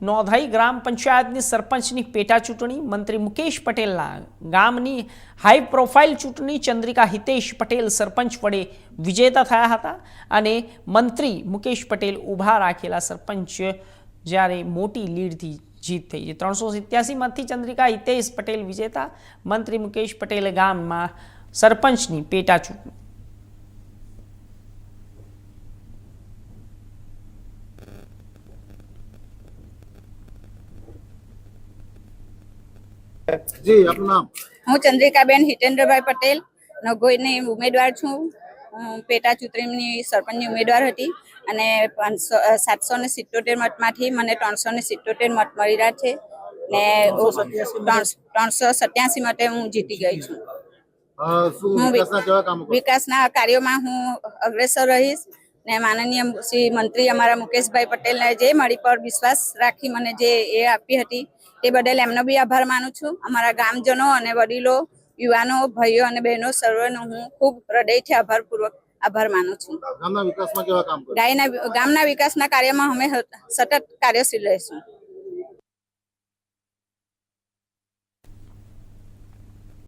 નોંધાઈ ગ્રામ પંચાયતની સરપંચની પેટા ચૂંટણી મંત્રી મુકેશ પટેલના ગામની હાઈ પ્રોફાઇલ ચૂંટણી ચંદ્રિકા હિતેશ પટેલ સરપંચ વડે વિજેતા થયા હતા અને મંત્રી મુકેશ પટેલ ઊભા રાખેલા સરપંચ જ્યારે મોટી લીડથી જીત થઈ છે. ત્રણસો સિત્યાસીમાંથી ચંદ્રિકા હિતેશ પટેલ વિજેતા, મંત્રી મુકેશ પટેલે ગામમાં સરપંચની પેટા ચૂંટણી. જી આપનું નામ? હું ચંદ્રિકાબેન હિતેન્દ્રભાઈ પટેલ નગોઈની ઉમેદવાર છું. હું પેટા ચૂંટણીની સરપંચની ઉમેદવાર હતી અને પાંચસો સાતસો ને સિત્તોતેર મતમાંથી મને ત્રણસો ને સિત્તોતેર મત મળી રહ્યા છે ને ત્રણસો સત્યાસી મતે હું જીતી ગઈ છું. હું વિકાસના કાર્યોમાં હું અગ્રેસર રહીશ. ને માનનીય શ્રી મંત્રી અમારા મુકેશભાઈ પટેલને જે મારી પર વિશ્વાસ રાખી મને જે એ આપી હતી તે બદલ એમનો બી આભાર માનું છું. અમારા ગામજનો અને વડીલો યુવાનો ભાઈઓ અને બહેનો સર્વનો હું ખૂબ હૃદયથી આભારપૂર્વક આભાર માનું છું. ગામના વિકાસમાં કેવા કામ ગામના વિકાસના કાર્યમાં અમે સતત કાર્યશીલ રહીશું.